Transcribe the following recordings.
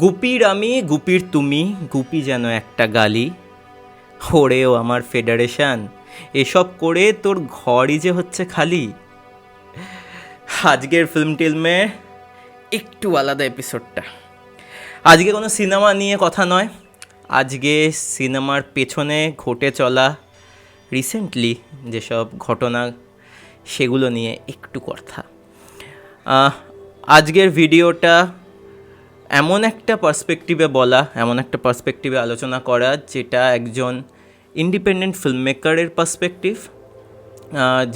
গুপির আমি, গুপির তুমি, গুপি যেন একটা গালি। ওরেও আমার ফেডারেশন, এসব করে তোর ঘরই যে হচ্ছে খালি। আজকের ফিল্ম টিলমে একটু আলাদা এপিসোডটা। আজকে কোনো সিনেমা নিয়ে কথা নয়। আজকে সিনেমার পেছনে ঘটে চলা রিসেন্টলি যেসব ঘটনা, সেগুলো নিয়ে একটু কথা। আজকের ভিডিওটা এমন একটা পার্সপেক্টিভে বলা, এমন একটা পার্সপেক্টিভে আলোচনা করা যেটা একজন ইন্ডিপেন্ডেন্ট ফিল্ম মেকারের পার্সপেক্টিভ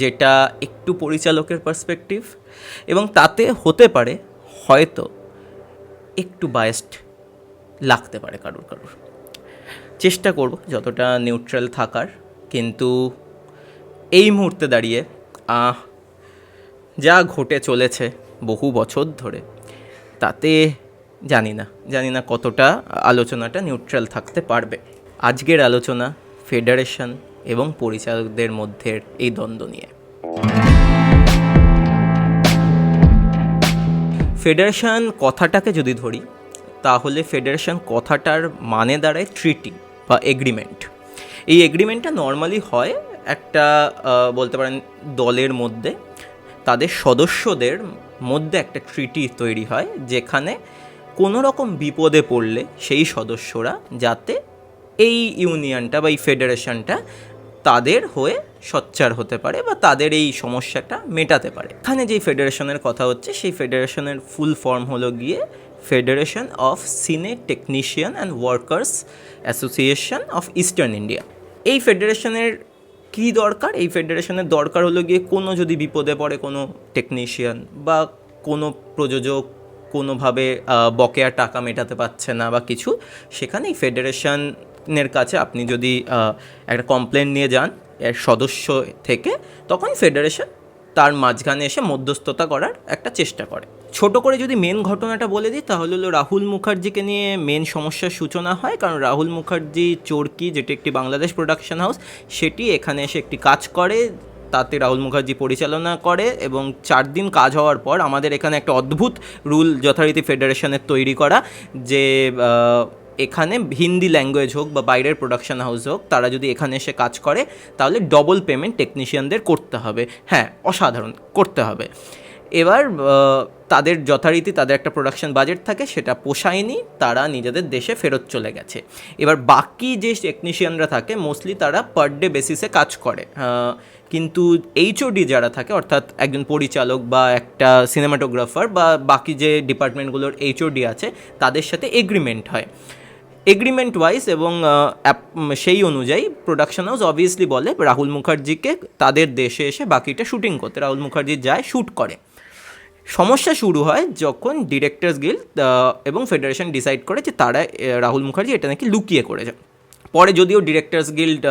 যেটা একটু পরিচালকের পার্সপেক্টিভ এবং তাতে হতে পারে হয়তো একটু বায়েস্ট লাগতে পারে কারুর কারুর। চেষ্টা করব যতটা নিউট্রাল থাকার, কিন্তু এই মুহূর্তে দাঁড়িয়ে যা ঘটে চলেছে বহু বছর ধরে, তাতে জানি না জানি না কতটা আলোচনাটা নিউট্রাল থাকতে পারবে। আজকের আলোচনা ফেডারেশন এবং পরিচালকদের মধ্যে এই দ্বন্দ্ব নিয়ে। ফেডারেশন কথাটাকে যদি ধরি, তাহলে ফেডারেশন কথাটার মানে দাঁড়ায় ট্রিটি বা এগ্রিমেন্ট এই এগ্রিমেন্টটা নর্মালি হয় একটা বলতে পারেন দলের মধ্যে। তাদের সদস্যদের মধ্যে একটা ট্রিটি তৈরি হয়, যেখানে কোনো রকম বিপদে পড়লে সেই সদস্যরা যাতে এই ইউনিয়নটা বা এই ফেডারেশনটা তাদের হয়ে সোচ্চার হতে পারে বা তাদের এই সমস্যাটা মেটাতে পারে। এখানে যেই ফেডারেশনের কথা হচ্ছে, সেই ফেডারেশনের ফুল ফর্ম হলো গিয়ে federation of cine technician and workers association of eastern India. এই ফেডারেশনের কী দরকার? এই ফেডারেশনের দরকার হলো গিয়ে কোনো যদি বিপদে পড়ে কোনো টেকনিশিয়ান বা কোনো প্রযোজক কোনোভাবে বকেয়া টাকা মেটাতে পারছে না বা কিছু, সেখানেই ফেডারেশনের কাছে আপনি যদি একটা কমপ্লেন নিয়ে যান, এর সদস্য থেকে, তখন ফেডারেশন তার মাঝখানে এসে মধ্যস্থতা করার একটা চেষ্টা করে। ছোট করে যদি মেন ঘটনাটা বলে দিই, তাহলে হলো রাহুল মুখার্জিকে নিয়ে মেন সমস্যার সূচনা হয়, কারণ রাহুল মুখার্জি চোরকি, যেটি একটি বাংলাদেশ প্রোডাকশন হাউস সেটি এখানে এসে একটি কাজ করে তাতে রাহুল মুখার্জি পরিচালনা করে এবং চার দিন কাজ হওয়ার পর আমাদের এখানে একটা অদ্ভুত রুল যথারীতি ফেডারেশনের তৈরি করা যে এখানে হিন্দি ল্যাঙ্গুয়েজ হোক বা বাইরের প্রোডাকশন হাউস হোক, তারা যদি এখানে এসে কাজ করে, তাহলে ডবল পেমেন্ট টেকনিশিয়ানদের করতে হবে। হ্যাঁ অসাধারণ, করতে হবে। এবার তাদের যথারীতি তাদের একটা প্রোডাকশন বাজেট থাকে, সেটা পোষায়নি, তারা নিজেদের দেশে ফেরত চলে গেছে। এবার বাকি যে টেকনিশিয়ানরা থাকে, মোস্টলি তারা পার ডে বেসিসে কাজ করে। কিন্তু এইচওডি যারা থাকে, অর্থাৎ একজন পরিচালক বা একটা সিনেমাটোগ্রাফার বা বাকি যে ডিপার্টমেন্টগুলোর এইচওডি আছে, তাদের সাথে এগ্রিমেন্ট হয়। এগ্রিমেন্ট ওয়াইজ এবং সেই অনুযায়ী প্রোডাকশন হাউস অবভিয়াসলি বলে রাহুল মুখার্জিকে তাদের দেশে এসে বাকিটা শুটিং করতে। রাহুল মুখার্জি যায় শ্যুট করে। সমস্যা শুরু হয় যখন ডিরেক্টর্স গিল্ড এবং ফেডারেশন ডিসাইড করে যে তারা রাহুল মুখার্জি এটা নাকি লুকিয়ে করেছে। পরে যদিও ডিরেক্টর্স গিল্ড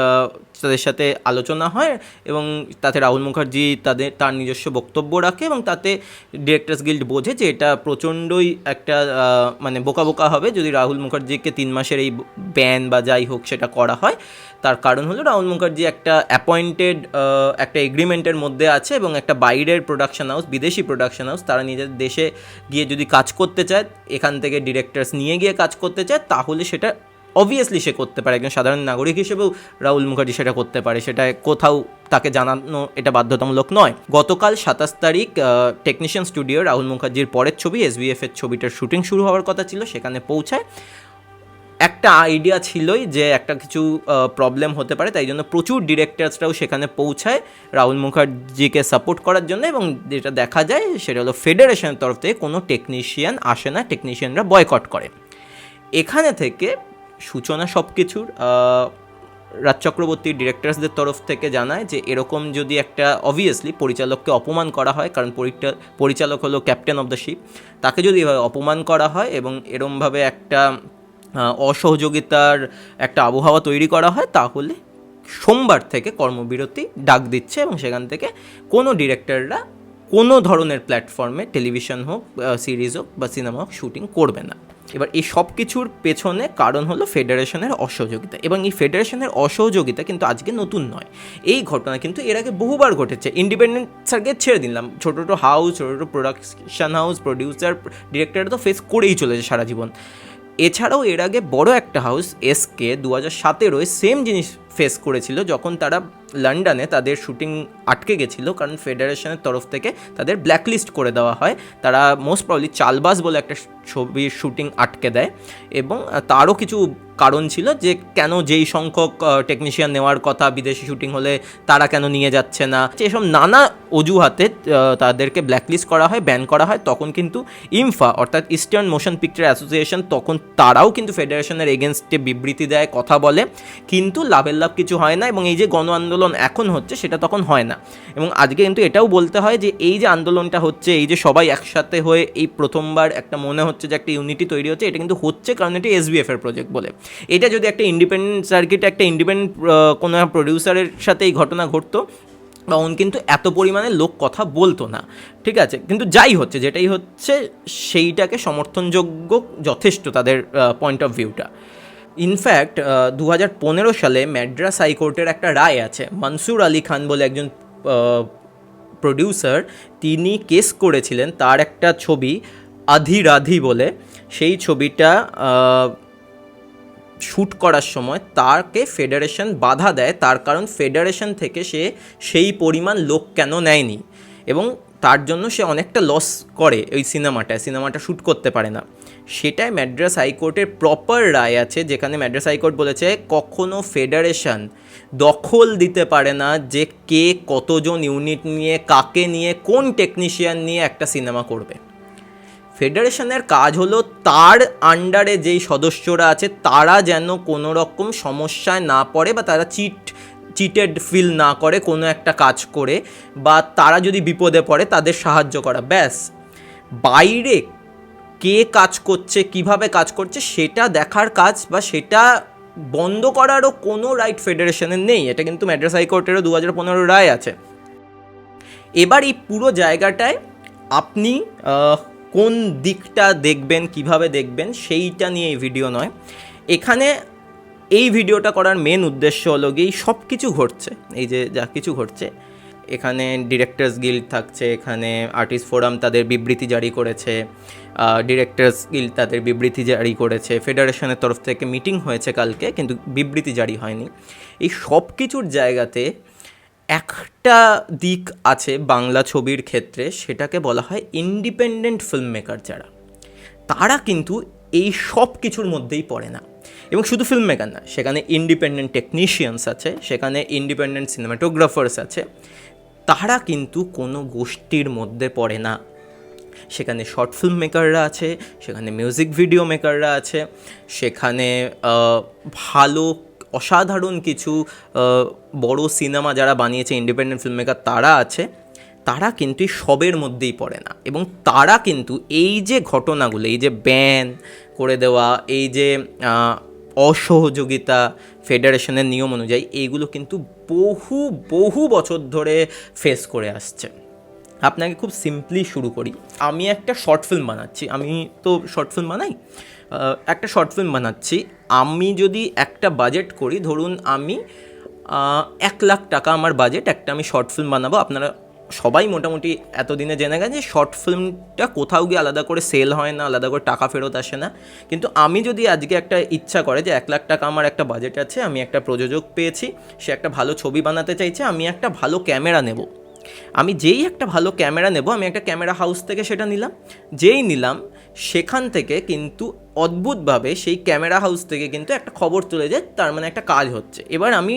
তাদের সাথে আলোচনা হয় এবং তাতে রাহুল মুখার্জি তাদের, তার নিজস্ব বক্তব্য রাখে এবং তাতে ডিরেক্টর্স গিল্ড বোঝে যে এটা প্রচণ্ডই একটা মানে বোকা বোকা হবে যদি রাহুল মুখার্জিকে তিন মাসের এই ব্যান বা যাই হোক সেটা করা হয়। তার কারণ হলো রাহুল মুখার্জি একটা অ্যাপয়েন্টেড একটা এগ্রিমেন্টের মধ্যে আছে এবং একটা বাইরের প্রোডাকশন হাউস বিদেশি প্রোডাকশন হাউস তারা নিজের দেশে গিয়ে যদি কাজ করতে চায়, এখান থেকে ডিরেক্টরস নিয়ে গিয়ে কাজ করতে চায়, তাহলে সেটা অবভিয়াসলি সে করতে পারে, একজন সাধারণ নাগরিক হিসেবেও রাহুল মুখার্জি সেটা করতে পারে, সেটা কোথাও তাকে জানানো এটা বাধ্যতামূলক নয়। গতকাল সাতাশ তারিখ টেকনিশিয়ান স্টুডিও রাহুল মুখার্জির পরের ছবি এসবিএফ এর ছবিটার শুটিং শুরু হওয়ার কথা ছিল, সেখানে পৌঁছায়। একটা আইডিয়া ছিলই যে একটা কিছু প্রবলেম হতে পারে, তাই জন্য প্রচুর ডিরেক্টরসরাও সেখানে পৌঁছায় রাহুল মুখার্জিকে সাপোর্ট করার জন্য এবং যেটা দেখা যায়, সেটা হলো ফেডারেশনের তরফ থেকে কোনো টেকনিশিয়ান আসে না টেকনিশিয়ানরা বয়কট করে। এখানে থেকে সূচনা সব কিছুর রাজ চক্রবর্তীর ডিরেক্টরসদের তরফ থেকে জানায় যে এরকম যদি একটা অবভিয়াসলি পরিচালককে অপমান করা হয়, কারণ পরিচালক হলো ক্যাপ্টেন অফ দ্য শিপ তাকে যদি এভাবে অপমান করা হয় এবং এরমভাবে একটা অসহযোগিতার একটা আবহাওয়া তৈরি করা হয়, তাহলে সোমবার থেকে কর্মবিরতি ডাক দিচ্ছে এবং সেখান থেকে কোনো ডিরেক্টররা কোনো ধরনের প্ল্যাটফর্মে টেলিভিশন হোক সিরিজ হোক বা সিনেমা হোক শুটিং করবে না। এবার এই সব কিছুর পেছনে কারণ হলো ফেডারেশনের অসহযোগিতা এবং এই ফেডারেশনের অসহযোগিতা কিন্তু আজকে নতুন নয়। এই ঘটনা কিন্তু এর আগে বহুবার ঘটেছে। ইন্ডিপেন্ডেন্ট সারকে ছেড়ে দিলাম। ছোটো ছোটো হাউস ছোটো ছোটো প্রোডাকশান হাউস প্রডিউসার ডিরেক্টর তো ফেস করেই চলেছে সারা জীবন। এছাড়াও এর আগে বড় একটা হাউস এসকে দু হাজার সতেরোয় সেম জিনিস ফেস করেছিল, যখন তারা লন্ডনে তাদের শুটিং আটকে গেছিল, কারণ ফেডারেশনের তরফ থেকে তাদের ব্ল্যাকলিস্ট করে দেওয়া হয়। তারা মোস্ট প্রবলি চালবাস বলে একটা ছবির শুটিং আটকে দেয় এবং তারও কিছু কারণ ছিল যে কেন যেই সংখ্যক টেকনিশিয়ান নেওয়ার কথা, বিদেশি শুটিং হলে তারা কেন নিয়ে যাচ্ছে না। এসব নানা অজুহাতে তাদেরকে ব্ল্যাকলিস্ট করা হয় ব্যান করা হয়, তখন কিন্তু ইমফা, অর্থাৎ ইস্টার্ন মোশন পিকচার অ্যাসোসিয়েশন তখন তারাও কিন্তু ফেডারেশনের এগেনস্টে বিবৃতি দেয়, কথা বলে। কিন্তু লাভের লাভ কিছু হয় না এবং এই যে গণ আন্দোলন এখন হচ্ছে, সেটা তখন হয় না। এবং আজকে কিন্তু এটাও বলতে হয় যে এই যে আন্দোলনটা হচ্ছে, এই যে সবাই একসাথে হয়ে এই প্রথমবার একটা মনে হচ্ছে যে একটা ইউনিটি তৈরি হচ্ছে, এটা কিন্তু হচ্ছে কারণ এটি এসবিএফ এর প্রজেক্ট বলে। এটা যদি একটা ইন্ডিপেন্ডেন্ট সার্কিটে একটা ইন্ডিপেন্ডেন্ট কোনো প্রডিউসারের সাথে এই ঘটনা ঘটতো তখন কিন্তু এত পরিমাণে লোক কথা বলতো না, ঠিক আছে? কিন্তু যাই হচ্ছে, যেটাই হচ্ছে, সেইটাকে সমর্থনযোগ্য যথেষ্ট তাদের পয়েন্ট অফ ভিউটা ইনফ্যাক্ট দু হাজার পনেরো সালে ম্যাড্রাস হাইকোর্টের একটা রায় আছে। মনসুর আলী খান বলে একজন প্রডিউসার তিনি কেস করেছিলেন তার একটা ছবি, আধি রাধি বলে। সেই ছবিটা শ্যুট করার সময় তাকে ফেডারেশন বাধা দেয়। তার কারণ ফেডারেশন থেকে সে সেই পরিমাণ লোক কেন নেয়নি। এবং তার জন্য সে অনেকটা লস করে ওই সিনেমাটায়। সিনেমাটা শ্যুট করতে পারে না। সেটাই ম্যাড্রাস হাইকোর্টের প্রপার রায় আছে, যেখানে ম্যাড্রাস হাইকোর্ট বলেছে কখনো ফেডারেশন দখল দিতে পারে না যে কে কতজন ইউনিট নিয়ে, কাকে নিয়ে, কোন টেকনিশিয়ান নিয়ে একটা সিনেমা করবে। ফেডারেশনের কাজ হলো তার আন্ডারে যেই সদস্যরা আছে, তারা যেন কোনো রকম সমস্যায় না পড়ে বা তারা চিট চিটেড ফিল না করে কোনো একটা কাজ করে, বা তারা যদি বিপদে পড়ে তাদের সাহায্য করা। ব্যাস, বাইরে কে কাজ করছে, কীভাবে কাজ করছে, সেটা দেখার কাজ বা সেটা বন্ধ করারও কোনো রাইট ফেডারেশনের নেই। এটা কিন্তু ম্যাড্রাস হাইকোর্টেরও দু হাজার পনেরো রায় আছে। এবার এই পুরো জায়গাটায় আপনি কোন দিকটা দেখবেন, কীভাবে দেখবেন, সেইটা নিয়ে এই ভিডিও নয়। এখানে এই ভিডিওটা করার মেন উদ্দেশ্য হলো গিয়ে সব কিছু ঘটছে। এই যে যা কিছু ঘটছে এখানে ডিরেক্টরস গিল্ড থাকছে, এখানে আর্টিস্ট ফোরাম তাদের বিবৃতি জারি করেছে ডিরেক্টরস গিল্ড তাদের বিবৃতি জারি করেছে ফেডারেশনের তরফ থেকে মিটিং হয়েছে কালকে, কিন্তু বিবৃতি জারি হয়নি। এই সব কিছুর জায়গাতে একটা দিক আছে বাংলা ছবির ক্ষেত্রে, সেটাকে বলা হয় ইন্ডিপেন্ডেন্ট ফিল্ম মেকার যারা। তারা কিন্তু এই সব কিছুর মধ্যেই পড়ে না। এবং শুধু ফিল্ম মেকার না, সেখানে ইন্ডিপেন্ডেন্ট টেকনিশিয়ানস আছে, সেখানে ইন্ডিপেন্ডেন্ট সিনেমাটোগ্রাফার্স আছে তারা কিন্তু কোনো গোষ্ঠীর মধ্যে পড়ে না। সেখানে শর্ট ফিল্ম মেকাররা আছে, সেখানে মিউজিক ভিডিও মেকাররা আছে, সেখানে ভালো, অসাধারণ কিছু বড় সিনেমা যারা বানিয়েছে ইন্ডিপেন্ডেন্ট ফিল্ম মেকার তারা আছে। তারা কিন্তু সবের মধ্যেই পড়ে না এবং তারা কিন্তু এই যে ঘটনাগুলো, এই যে ব্যান করে দেওয়া, এই যে অসহযোগিতা ফেডারেশনের নিয়ম অনুযায়ী এইগুলো কিন্তু বহু বহু বছর ধরে ফেস করে আসছে। আপনাকে খুব সিম্পলি শুরু করি। আমি একটা শর্ট ফিল্ম বানাচ্ছি। আমি তো শর্ট ফিল্ম বানাই? একটা শর্ট ফিল্ম বানাচ্ছি। আমি যদি একটা বাজেট করি, ধরুন আমি এক লাখ টাকা আমার বাজেট একটা আমি শর্ট ফিল্ম বানাবো। আপনারা সবাই মোটামুটি এতদিনে জেনে গেছে শর্ট ফিল্মটা কোথাও গিয়ে আলাদা করে সেল হয় না, আলাদা করে টাকা ফেরত আসে না। কিন্তু আমি যদি আজকে একটা ইচ্ছা করে যে এক লাখ টাকা আমার একটা বাজেট আছে, আমি একটা প্রযোজক পেয়েছি, সে একটা ভালো ছবি বানাতে চাইছে, আমি একটা ভালো ক্যামেরা নেব। আমি যেই একটা ভালো ক্যামেরা নেব, আমি একটা ক্যামেরা হাউস থেকে সেটা নিলাম। যেই নিলাম সেখান থেকে কিন্তু অদ্ভুতভাবে সেই ক্যামেরা হাউস থেকে কিন্তু একটা খবর চলে যায়, তার মানে একটা কাজ হচ্ছে। এবার আমি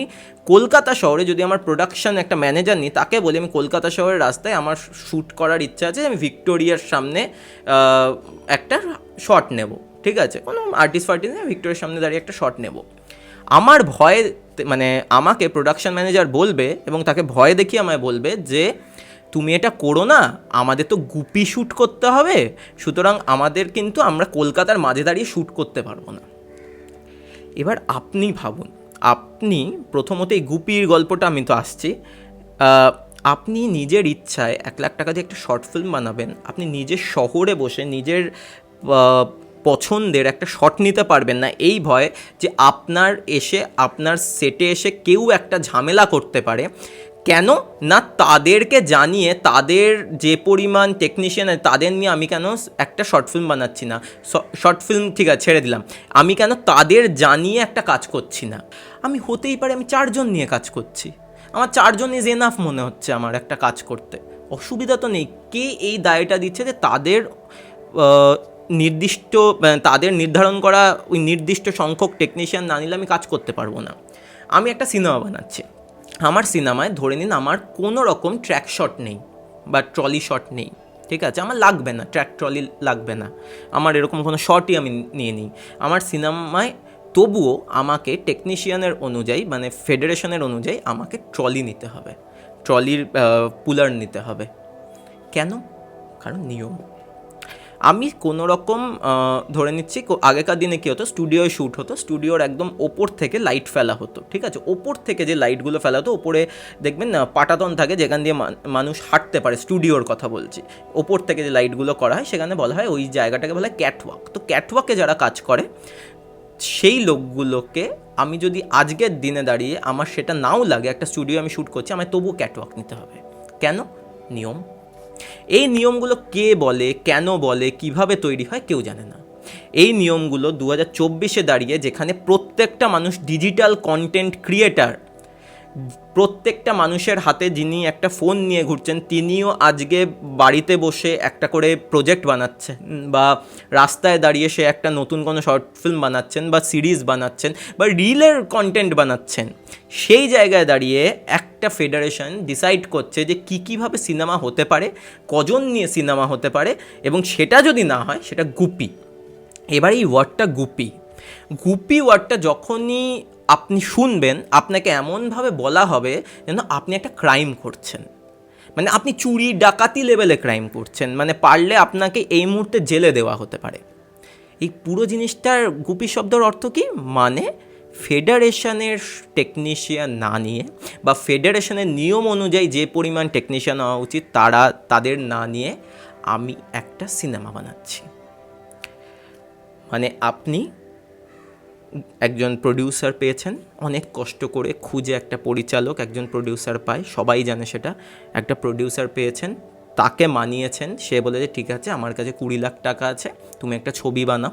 কলকাতা শহরে যদি আমার প্রোডাকশন একটা ম্যানেজার নিই, তাকে বলি আমি কলকাতা শহরের রাস্তায় আমার শ্যুট করার ইচ্ছা আছে, আমি ভিক্টোরিয়ার সামনে একটা শট নেব, ঠিক আছে? কোনো আর্টিস্ট ফার্টিস্ট ভিক্টোরিয়ার সামনে দাঁড়িয়ে একটা শট নেব। আমার ভয়ে মানে আমাকে প্রোডাকশন ম্যানেজার বলবে এবং তাকে ভয় দেখিয়ে আমায় বলবে যে তুমি এটা করো না, আমাদের তো গুপি শ্যুট করতে হবে, সুতরাং আমাদের কিন্তু আমরা কলকাতার মাঝে দাঁড়িয়ে শ্যুট করতে পারব না। এবার আপনি ভাবুন, আপনি প্রথমত এই গুপির গল্পটা আমি তো আসছি আপনি নিজের ইচ্ছায় এক লাখ টাকা দিয়ে একটা শর্ট ফিল্ম বানাবেন, আপনি নিজের শহরে বসে নিজের পছন্দের একটা শট নিতে পারবেন না, এই ভয় যে আপনার এসে, আপনার সেটে এসে কেউ একটা ঝামেলা করতে পারে কেন? না তাদেরকে জানিয়ে তাদের যে পরিমাণ টেকনিশিয়ান তাদের নিয়ে আমি কেন একটা শর্ট ফিল্ম বানাচ্ছি না? শর্ট ফিল্ম ঠিক আছে, ছেড়ে দিলাম। আমি কেন তাদের জানিয়ে একটা কাজ করছি না? আমি হতেই পারে আমি চারজন নিয়ে কাজ করছি। আমার চারজন ইজ এনাফ মনে হচ্ছে আমার একটা কাজ করতে। অসুবিধা তো নেই। কে এই দায়টা দিচ্ছে যে তাদের নির্দিষ্ট তাদের নির্ধারণ করা ওই নির্দিষ্ট সংখ্যক টেকনিশিয়ান না নিলে আমি কাজ করতে পারব না। আমি একটা সিনেমা বানাচ্ছি। আমার সিনেমায় ধরে নিন আমার কোনো রকম ট্র্যাক শট নেই বা ট্রলি শট নেই, ঠিক আছে? আমার লাগবে না ট্র্যাক ট্রলি লাগবে না। আমার এরকম কোনো শটই আমি নিয়ে নিই। আমার সিনেমায় তবুও আমাকে টেকনিশিয়ানের অনুযায়ী মানে ফেডারেশনের অনুযায়ী আমাকে ট্রলি নিতে হবে। ট্রলির পুলার নিতে হবে। কেন? কারণ নিয়ম। আমি কোনো রকম ধরে নিচ্ছি আগেকার দিনে কী হতো? স্টুডিওয় শ্যুট হতো স্টুডিওর একদম ওপর থেকে লাইট ফেলা হতো, ঠিক আছে? ওপর থেকে যে লাইটগুলো ফেলা হতো, ওপরে দেখবেন পাটাতন থাকে, যেখান দিয়ে মানুষ হাঁটতে পারে স্টুডিওর কথা বলছি। ওপর থেকে যে লাইটগুলো করা হয়, সেখানে বলা হয় ওই জায়গাটাকে বলা হয় ক্যাটওয়াক তো ক্যাটওয়াকে যারা কাজ করে, সেই লোকগুলোকে আমি যদি আজকের দিনে দাঁড়িয়ে আমার সেটা নাও লাগে, একটা স্টুডিও আমি শ্যুট করছি, আমায় তবুও ক্যাটওয়াক নিতে হবে। কেন? নিয়ম। এই নিয়মগুলো কে বলে, কেন বলে, কীভাবে তৈরি হয় কেউ জানে না। এই নিয়মগুলো দু হাজার চব্বিশে দাঁড়িয়ে যেখানে প্রত্যেকটা মানুষ ডিজিটাল কন্টেন্ট ক্রিয়েটার প্রত্যেকটা মানুষের হাতে যিনি একটা ফোন নিয়ে ঘুরছেন, তিনিও আজকে বাড়িতে বসে একটা করে প্রজেক্ট বানাচ্ছেন বা রাস্তায় দাঁড়িয়ে সে একটা নতুন কোনো শর্ট ফিল্ম বানাচ্ছেন বা সিরিজ বানাচ্ছেন বা রিলের কন্টেন্ট বানাচ্ছেন। সেই জায়গায় দাঁড়িয়ে একটা ফেডারেশন ডিসাইড করছে যে কী কীভাবে সিনেমা হতে পারে, কজন নিয়ে সিনেমা হতে পারে এবং সেটা যদি না হয় সেটা গুপি। এবার এই ওয়ার্ডটা গুপি। গুপি ওয়ার্ডটা যখনই আপনি শুনবেন, আপনাকে এমনভাবে বলা হবে যেন আপনি একটা ক্রাইম করছেন। মানে আপনি চুরি, ডাকাতি লেভেলে ক্রাইম করছেন। মানে পারলে আপনাকে এই মুহূর্তে জেলে দেওয়া হতে পারে। এই পুরো জিনিসটার গুপি শব্দের অর্থ কি? মানে ফেডারেশনের টেকনিশিয়ান না নিয়ে বা ফেডারেশনের নিয়ম অনুযায়ী যে পরিমাণ টেকনিশিয়ান হওয়া উচিত, তারা, তাদের না নিয়ে আমি একটা সিনেমা বানাচ্ছি। মানে আপনি একজন প্রডিউসার পেয়েছেন। অনেক কষ্ট করে খুঁজে একটা পরিচালক একজন প্রডিউসার পায়। সবাই জানে সেটা। একটা প্রডিউসার পেয়েছেন, তাকে মানিয়েছেন। সে বলে যে, ঠিক আছে, আমার কাছে কুড়ি লাখ টাকা আছে, তুমি একটা ছবি বানাও।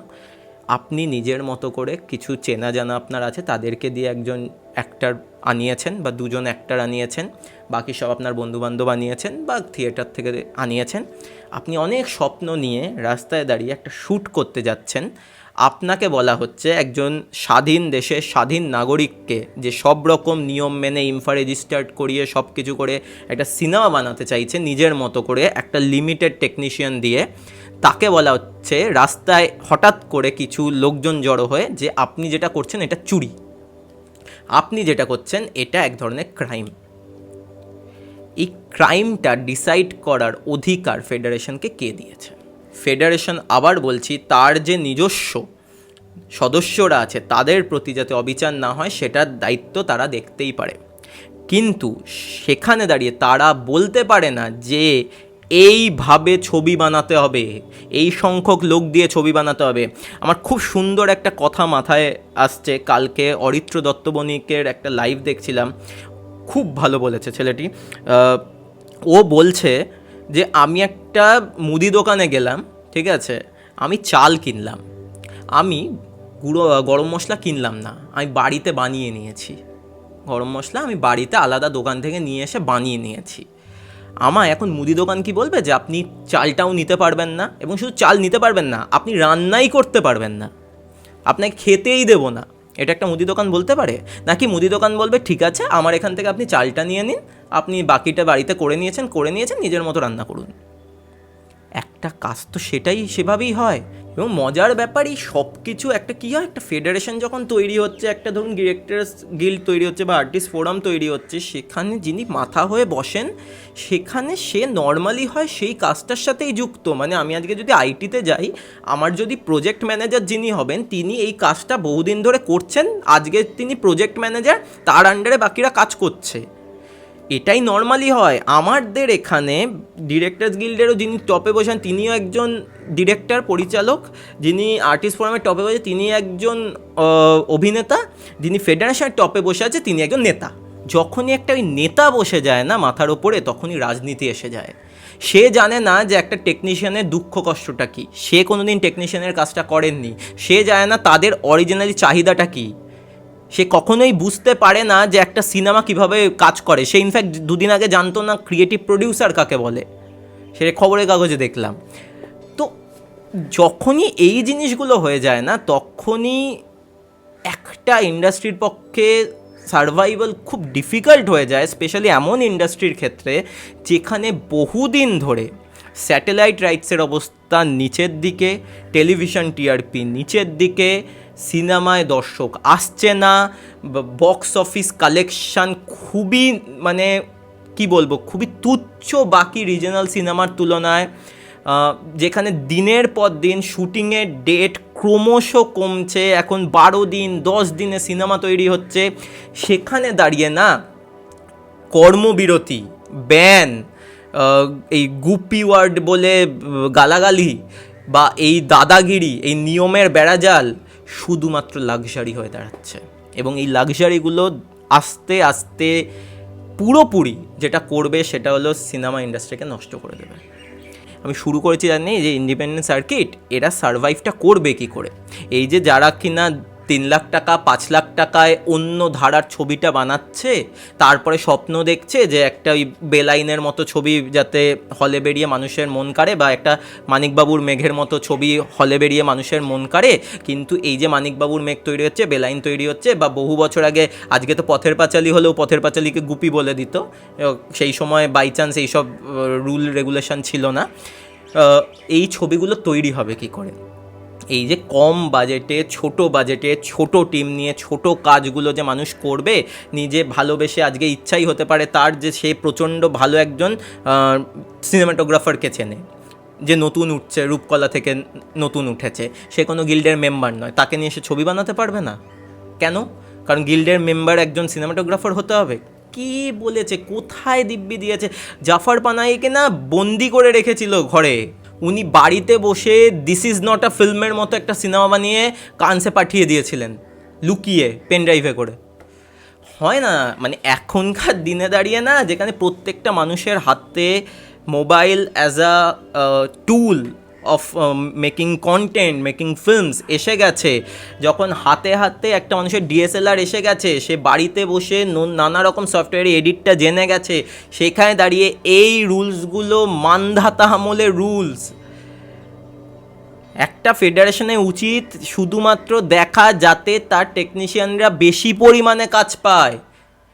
আপনি নিজের মতো করে কিছু চেনা জানা আপনার আছে, তাদেরকে দিয়ে একজন অ্যাক্টার আনিয়েছেন বা দুজন অ্যাক্টার আনিয়েছেন। বাকি সব আপনার বন্ধুবান্ধব আনিয়েছেন বা থিয়েটার থেকে আনিয়েছেন। আপনি অনেক স্বপ্ন নিয়ে রাস্তায় দাঁড়িয়ে একটা শ্যুট করতে যাচ্ছেন। আপনাকে বলা হচ্ছে একজন স্বাধীন দেশের স্বাধীন নাগরিককে যে সব রকম নিয়ম মেনে ইনফা রেজিস্টার্ড করিয়ে সব কিছু করে একটা সিনেমা বানাতে চাইছে নিজের মতো করে একটা লিমিটেড টেকনিশিয়ান দিয়ে। তাকে বলা হচ্ছে রাস্তায় হঠাৎ করে কিছু লোকজন জড়ো হয়ে যে আপনি যেটা করছেন এটা চুরি। আপনি যেটা করছেন এটা এক ধরনের ক্রাইম এই ক্রাইমটা ডিসাইড করার অধিকার ফেডারেশনকে কে দিয়েছে? ফেডারেশন আবার বলছি, তার যে নিজস্ব সদস্যরা আছে, তাদের প্রতি যাতে অবিচার না হয়, সেটার দায়িত্ব তারা দেখতেই পারে। কিন্তু সেখানে দাঁড়িয়ে তারা বলতে পারে না যে, এইভাবে ছবি বানাতে হবে, এই সংখ্যক লোক দিয়ে ছবি বানাতে হবে। আমার খুব সুন্দর একটা কথা মাথায় আসছে। কালকে অরিত্র দত্তবণিকের একটা লাইভ দেখছিলাম। খুব ভালো বলেছে ছেলেটি। ও বলছে যে আমি একটা মুদি দোকানে গেলাম, ঠিক আছে? আমি চাল কিনলাম। আমি গুঁড়ো, গরম মশলা কিনলাম না। আমি বাড়িতে বানিয়ে নিয়েছি। গরম মশলা আমি বাড়িতে আলাদা দোকান থেকে নিয়ে এসে বানিয়ে নিয়েছি। আমার এখন মুদি দোকান কি বলবে? যে আপনি চালটাও নিতে পারবেন না এবং শুধু চাল নিতে পারবেন না, আপনি রান্নাই করতে পারবেন না। আপনাকে খেতেই দেবো না। এটা একটা মুদি দোকান বলতে পারে? নাকি মুদি দোকান বলবে, ঠিক আছে, আমার এখান থেকে আপনি চালটা নিয়ে নিন, আপনি বাকিটা বাড়িতে করে নিয়েছেন করে নিয়েছেন, নিজের মতো রান্না করুন। একটা কাজ তো সেটাই সেভাবেই হয়। এবং মজার ব্যাপারই সব কিছু একটা কী হয়, একটা ফেডারেশন যখন তৈরি হচ্ছে, একটা ধরুন ডিরেক্টরস গিল্ড তৈরি হচ্ছে বা আর্টিস্ট ফোরাম তৈরি হচ্ছে, সেখানে যিনি মাথা হয়ে বসেন, সেখানে সে নর্মালি হয় সেই কাজটার সাথেই যুক্ত। মানে আমি আজকে যদি আইটিতে যাই, আমার যদি প্রজেক্ট ম্যানেজার যিনি হবেন, তিনি এই কাজটা বহুদিন ধরে করছেন, আজকে তিনি প্রজেক্ট ম্যানেজার তার আন্ডারে বাকিরা কাজ করছে। এটাই নর্মালি হয়। আমাদের এখানে ডিরেক্টরস গিল্ডেরও যিনি টপে বসেন তিনিও একজন ডিরেক্টর পরিচালক। যিনি আর্টিস্ট ফোরামের টপে বসে তিনি একজন অভিনেতা। যিনি ফেডারেশনের টপে বসে আছে, তিনি একজন নেতা। যখনই একটা ওই নেতা বসে যায় না মাথার ওপরে, তখনই রাজনীতি এসে যায়। সে জানে না যে একটা টেকনিশিয়ানের দুঃখ কষ্টটা কী। সে কোনোদিন টেকনিশিয়ানের কাজটা করেননি। সে জানে না তাদের অরিজিনালি চাহিদাটা কী। সে কখনোই বুঝতে পারে না যে একটা সিনেমা কীভাবে কাজ করে। সে ইনফ্যাক্ট দুদিন আগে জানতো না ক্রিয়েটিভ প্রডিউসার কাকে বলে। সে খবরের কাগজে দেখলাম। তো যখনই এই জিনিসগুলো হয়ে যায় না, তখনই একটা ইন্ডাস্ট্রির পক্ষে সার্ভাইভাল খুব ডিফিকাল্ট হয়ে যায় স্পেশালি এমন ইন্ডাস্ট্রির ক্ষেত্রে যেখানে বহুদিন ধরে স্যাটেলাইট রাইটসের অবস্থা নিচের দিকে টেলিভিশন টিআরপি নিচের দিকে সিনেমায় দর্শক। আসছে না বক্স অফিস কালেকশান খুবই মানে কি বলব, খুবই তুচ্ছ বাকি রিজনাল সিনেমার তুলনায়। যেখানে দিনের পর দিন শুটিংয়ের ডেট ক্রমশ কমছে, এখন বারো দিন, দশ দিনে সিনেমা তৈরি হচ্ছে। সেখানে দাঁড়িয়ে না কর্মবিরতি ব্যান এই গুপি ওয়ার্ড বলে গালাগালি বা এই দাদাগিরি, এই নিয়মের বেড়াজাল শুধুমাত্র লাক্সারি হয়ে দাঁড়াচ্ছে। এবং এই লাক্সারিগুলো আস্তে আস্তে পুরোপুরি যেটা করবে সেটা হলো সিনেমা ইন্ডাস্ট্রিকে নষ্ট করে দেবে। আমি শুরু করেছি জানি যে ইন্ডিপেন্ডেন্ট সার্কিট এরা সার্ভাইভটা করবে কি করে? এই যে যারা কিনা তিন লাখ টাকা, পাঁচ লাখ টাকায় অন্য ধারার ছবিটা বানাচ্ছে। তারপরে স্বপ্ন দেখছে যে একটা ওই বেলাইনের মতো ছবি যাতে হলে বেরিয়ে মানুষের মন কাড়ে বা একটা মানিকবাবুর মেঘের মতো ছবি হলে বেরিয়ে মানুষের মন কাড়ে। কিন্তু এই যে মানিকবাবুর মেঘ তৈরি হচ্ছে, বেলাইন তৈরি হচ্ছে বা বহু বছর আগে, আজকে তো পথের পাঁচালি হলেও পথের পাঁচালিকে গুপি বলে দিত। সেই সময় বাই চান্স এইসব রুল রেগুলেশন ছিল না। এই ছবিগুলো তৈরি হবে কি করে? এই যে কম বাজেটে, ছোট বাজেটে, ছোট টিম নিয়ে, ছোট কাজগুলো যে মানুষ করবে, নিজে ভালোবেসে আজকে ইচ্ছাই হতে পারে তার যে সে প্রচণ্ড ভালো একজন সিনেমাটোগ্রাফারকে চেনে, যে নতুন উঠছে, রূপকলা থেকে নতুন উঠেছে। সে কোনো গিল্ডের মেম্বার নয়। তাকে নিয়ে সে ছবি বানাতে পারবে না। কেন? কারণ গিল্ডের মেম্বার একজন সিনেমাটোগ্রাফার হতে হবে। কি বলেছে? কোথায় দিব্যি দিয়েছে? জাফর পানাইকে না বন্দি করে রেখেছিল ঘরে। উনি বাড়িতে বসে দিস ইজ নট আ ফিল্মের মতো একটা সিনেমা বানিয়ে কানসে পাঠিয়ে দিয়েছিলেন, লুকিয়ে পেনড্রাইভে করে। হয় না মানে এখনকার দিনে দাঁড়িয়ে না, যেখানে প্রত্যেকটা মানুষের হাতে mobile as a tool of making content making films এসে গেছে। যখন হাতে হাতে একটা মানুষের ডিএসএলআর এসে গেছে, সে বাড়িতে বসে নানা রকম সফটওয়্যারে এডিটটা জেনে গেছে। সেখানে দাঁড়িয়ে এই রুলসগুলো মানধাতা আমলের রুলস। একটা ফেডারেশনে উচিত শুধুমাত্র দেখা যাতে তার টেকনিশিয়ানরা বেশি পরিমাণে কাজ পায়।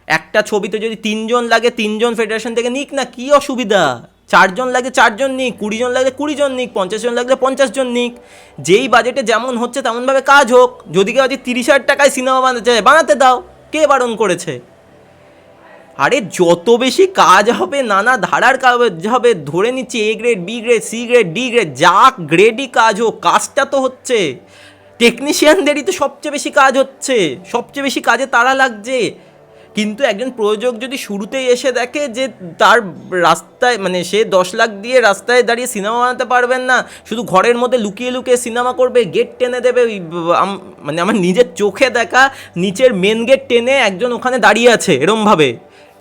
একটা ছবিতে যদি তিনজন লাগে, তিনজন ফেডারেশন থেকে নিক না, কি অসুবিধা? চারজন লাগে চারজন নিক কুড়ি জন লাগলে কুড়ি জন নিক পঞ্চাশ জন লাগলে পঞ্চাশ জন নিক। যেই বাজেটে যেমন হচ্ছে তেমনভাবে কাজ হোক। যদি কেউ আজকে তিরিশ হাজার টাকায় সিনেমা বানাতে চায়, বানাতে দাও। কে বারণ করেছে? আরে যত বেশি কাজ হবে, নানা ধারার কাজ হবে, ধরে নিচ্ছি A grade B grade C grade D grade যা গ্রেডই কাজ হোক, কাজটা তো হচ্ছে। টেকনিশিয়ানদেরই তো সবচেয়ে বেশি কাজ হচ্ছে। সবচেয়ে বেশি কাজে তারা লাগছে। কিন্তু একজন প্রযোজক যদি শুরুতেই এসে দেখে যে তার রাস্তায় মানে সে দশ লাখ দিয়ে রাস্তায় দাঁড়িয়ে সিনেমা বানাতে পারবেন না, শুধু ঘরের মধ্যে লুকিয়ে লুকিয়ে সিনেমা করবে গেট টেনে দেবে, ওই মানে আমার নিজের চোখে দেখা নিচের মেন গেট টেনে একজন ওখানে দাঁড়িয়ে আছে এরমভাবে।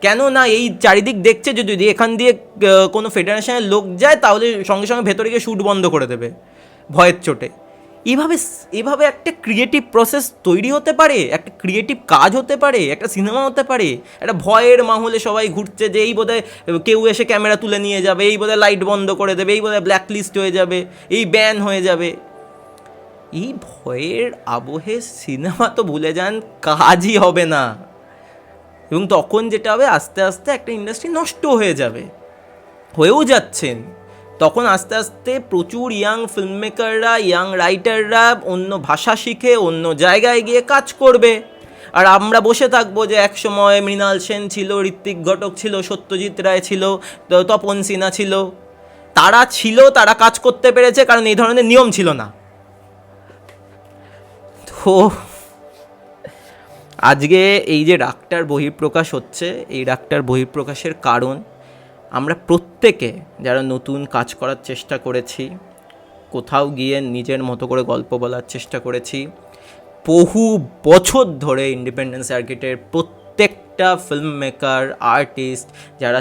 কেন না এই চারিদিক দেখছে যে যদি এখান দিয়ে কোনো ফেডারেশনের লোক যায়, তাহলে সঙ্গে সঙ্গে ভেতরে গিয়ে শ্যুট বন্ধ করে দেবে, ভয়ের চোটে। এইভাবে স- এভাবে একটা ক্রিয়েটিভ প্রসেস তৈরি হতে পারে? একটা ক্রিয়েটিভ কাজ হতে পারে? একটা সিনেমা হতে পারে? একটা ভয়ের মাহলে সবাই ঘুরছে যে এই বোধহয় কেউ এসে ক্যামেরা তুলে নিয়ে যাবে, এই বোধহয় লাইট বন্ধ করে দেবে, এই বোধহয় ব্ল্যাক লিস্ট হয়ে যাবে, এই ব্যান হয়ে যাবে। এই ভয়ের আবহে সিনেমা তো ভুলে যান, কাজই হবে না। এবং তখন যেটা হবে, আস্তে আস্তে একটা ইন্ডাস্ট্রি নষ্ট হয়ে যাবে। হয়েও যাচ্ছেন। তখন আস্তে আস্তে প্রচুর ইয়াং ফিল্ম মেকাররা ইয়াং রাইটাররা অন্য ভাষা শিখে অন্য জায়গায় গিয়ে কাজ করবে। আর আমরা বসে থাকব যে এক সময় মৃণাল সেন ছিল ঋত্বিক ঘটক ছিল, সত্যজিৎ রায় ছিল, তপন সিনহা ছিল। তারা ছিল, তারা কাজ করতে পেরেছে কারণ এই ধরনের নিয়ম ছিল না। তো আজকে এই যে রাগটার বহিঃপ্রকাশ হচ্ছে, এই রাগটার বহিঃপ্রকাশের কারণ আমরা প্রত্যেকে যারা নতুন কাজ করার চেষ্টা করেছি, কোথাও গিয়ে নিজের মতো করে গল্প বলার চেষ্টা করেছি, বহু বছর ধরে ইন্ডিপেন্ডেন্স সার্কিটের প্রত্যেকটা ফিল্ম মেকার আর্টিস্ট যারা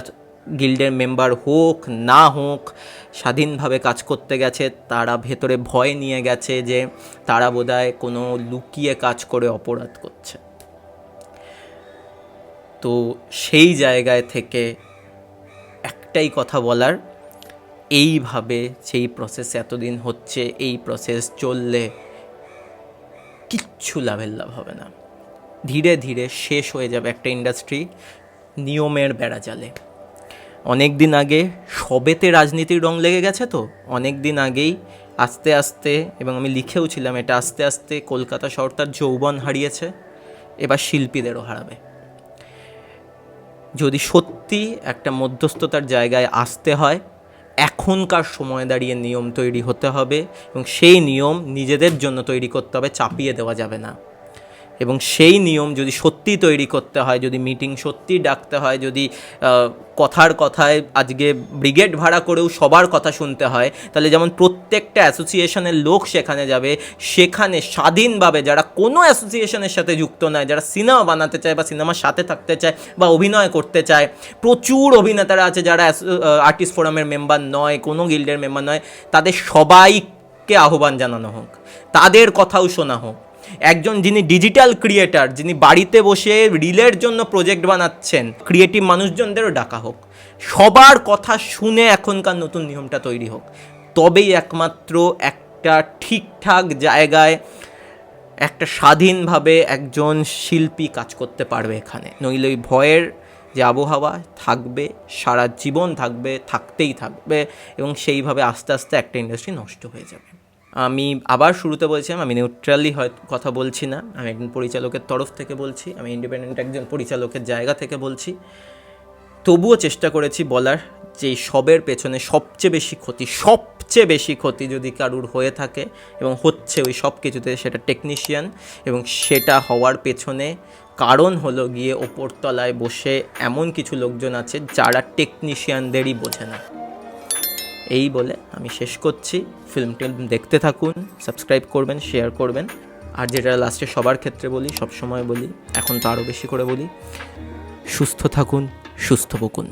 গিল্ডের মেম্বার হোক, না হোক, স্বাধীনভাবে কাজ করতে গেছে, তারা ভেতরে ভয় নিয়ে গেছে যে তারা বোধহয় কোনো লুকিয়ে কাজ করে অপরাধ করছে। তো সেই জায়গায় থেকে একটাই কথা বলার, এইভাবে সেই প্রসেস এতদিন হচ্ছে, এই প্রসেস চললে কিচ্ছু লাভের লাভ হবে না। ধীরে ধীরে শেষ হয়ে যাবে একটা ইন্ডাস্ট্রি নিয়মের বেড়া জালে। অনেক দিন আগে সবেতে রাজনীতির রং লেগে গেছে তো, অনেক দিন আগেই আস্তে আস্তে, এবং আমি লিখেও ছিলাম এটা, আস্তে আস্তে কলকাতা শহর তার যৌবন হারিয়েছে, এবার শিল্পীদেরও হারাবে। যদি সত্যি একটা মধ্যস্থতার জায়গায় আসতে হয়, এখনকার সময় দাঁড়িয়ে নিয়ম তৈরি হতে হবে এবং সেই নিয়ম নিজেদের জন্য তৈরি করতে হবে, চাপিয়ে দেওয়া যাবে না। এবং সেই নিয়ম যদি সত্যি তৈরি করতে হয়, যদি মিটিং সত্যি ডাকতে হয়, যদি কথার কথায় আজকে ব্রিগেড ভাড়া করেও সবার কথা শুনতে হয়, তাহলে যেমন প্রত্যেকটা অ্যাসোসিয়েশনের লোক সেখানে যাবে, সেখানে স্বাধীনভাবে যারা কোনো অ্যাসোসিয়েশনের সাথে যুক্ত নয়, যারা সিনেমা বানাতে চায় বা সিনেমার সাথে থাকতে চায় বা অভিনয় করতে চায়, প্রচুর অভিনেতারা আছে যারা আর্টিস্ট ফোরামের মেম্বার নয়, কোনো গিল্ডের মেম্বার নয়, তাদের সবাইকে আহ্বান জানানো হোক, তাদের কথাও শোনা হোক। একজন যিনি ডিজিটাল ক্রিয়েটার যিনি বাড়িতে বসে রিলের জন্য প্রজেক্ট বানাচ্ছেন ক্রিয়েটিভ মানুষজনদেরও ডাকা হোক। সবার কথা শুনে এখনকার নতুন নিয়মটা তৈরি হোক। তবেই একমাত্র একটা ঠিকঠাক জায়গায় একটা স্বাধীনভাবে একজন শিল্পী কাজ করতে পারবে এখানে। নইলে ওই ভয়ের যে আবহাওয়া থাকবে, সারা জীবন থাকবে, থাকতেই থাকবে এবং সেইভাবে আস্তে আস্তে একটা ইন্ডাস্ট্রি নষ্ট হয়ে যাবে। আমি আবার শুরুতে বলছিলাম আমি নিউট্রালি হয় কথা বলছি না। আমি একজন পরিচালকের তরফ থেকে বলছি, আমি ইন্ডিপেন্ডেন্ট একজন পরিচালকের জায়গা থেকে বলছি। তবুও চেষ্টা করেছি বলার যে সবের পেছনে সবচেয়ে বেশি ক্ষতি, সবচেয়ে বেশি ক্ষতি যদি কারুর হয়ে থাকে, এবং হচ্ছে ওই সব কিছুতে সেটা টেকনিশিয়ান এবং সেটা হওয়ার পেছনে কারণ হলো গিয়ে ওপরতলায় বসে এমন কিছু লোকজন আছে যারা টেকনিশিয়ানদেরই বোঝে না। এই বলে আমি শেষ করছি। ফিল্ম টিল্ম দেখতে থাকুন, সাবস্ক্রাইব করবেন শেয়ার করবেন। আর যেটা লাস্টে সবার ক্ষেত্রে বলি সব সময় বলি, এখন তো আরও বেশি করে বলি, সুস্থ থাকুন, সুস্থ বকুন।